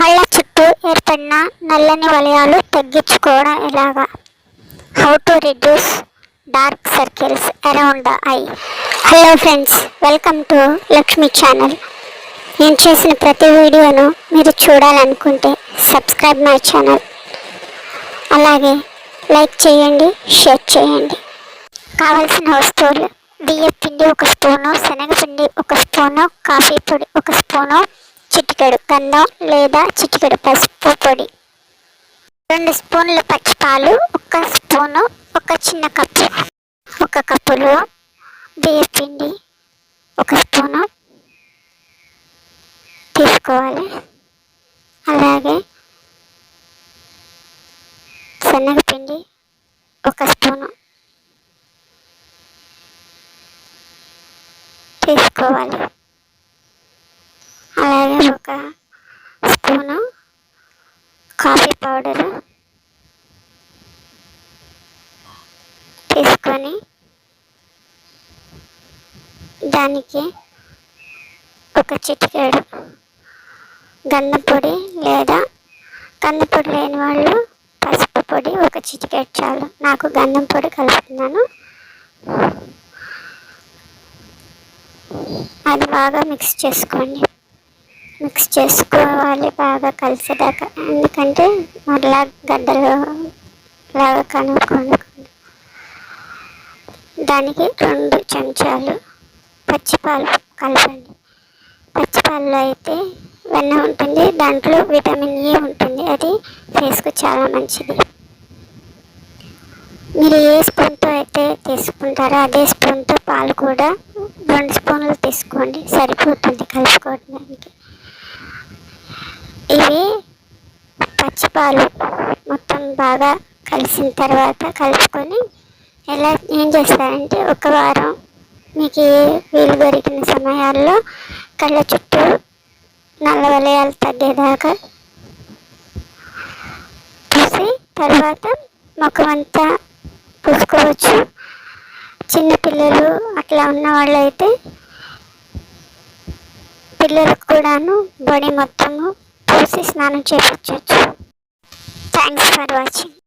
కళ్ళ చుట్టూ ఏర్పడిన నల్లని వలయాలు తగ్గించుకోవడం ఎలాగా? How to reduce dark circles around the eye hello friends welcome to Lakshmi channel నేను చేసిన ప్రతి వీడియోను మీరు చూడాలనుకుంటే సబ్స్క్రైబ్ మై ఛానల్ అలాగే లైక్ చేయండి షేర్ చేయండి. కావలసిన వస్తువులు బియ్య పిండి ఒక స్పూను శనగపిండి ఒక స్పూను కాఫీ పొడి ఒక స్పూను చిటికెడు కందం లేదా చిటికెడు పసుపు పొడి. రెండు స్పూన్ల పచ్చిపాలు ఒక స్పూను ఒక చిన్న కప్పు. ఒక కప్పులో బియ్యం పిండి ఒక స్పూను తీసుకోవాలి. అలాగే శనగపిండి ఒక స్పూను తీసుకోవాలి. అలాగే ఒక స్పూను కాఫీ పౌడరు తీసుకొని దానికి ఒక చిటికేడు గంధపొడి లేదా గంధపొడి లేని వాళ్ళు పసుపు పొడి ఒక చిటికేడు చాలు. నాకు గంధం పొడి కలుపుతున్నాను అది బాగా మిక్స్ చేసుకోండి. మిక్స్ చేసుకోవాలి బాగా కలిసేదాకా. ఎందుకంటే మరలా గడ్డలు లాగా కనుక్కొని దానికి రెండు చెంచాలు పచ్చిపాలు కలపండి. పచ్చిపాలలో అయితే వెన్న ఉంటుంది దాంట్లో విటమిన్ ఏ ఉంటుంది అది ఫేస్కు చాలా మంచిది. మీరు ఏ స్పూన్తో అయితే తీసుకుంటారో అదే స్పూన్తో పాలు కూడా రెండు స్పూన్లు తీసుకోండి సరిపోతుంది కలుపుకోవడానికి. ఇవి పచ్చిపాలు మొత్తం బాగా కలిసిన తర్వాత కలుపుకొని ఎలా ఏం చేస్తారంటే ఒక వారం మీకు వీలు దొరికిన సమయాల్లో కళ్ళ చుట్టూ నల్ల వలయాలు తగ్గేదాకా పూసి తర్వాత ముఖమంతా పూసుకోవచ్చు. చిన్నపిల్లలు అట్లా ఉన్న వాళ్ళైతే పిల్లలకు కూడాను బాడీ మొత్తము పూసి స్నానం చేయించవచ్చు థ్యాంక్స్ ఫర్ వాచింగ్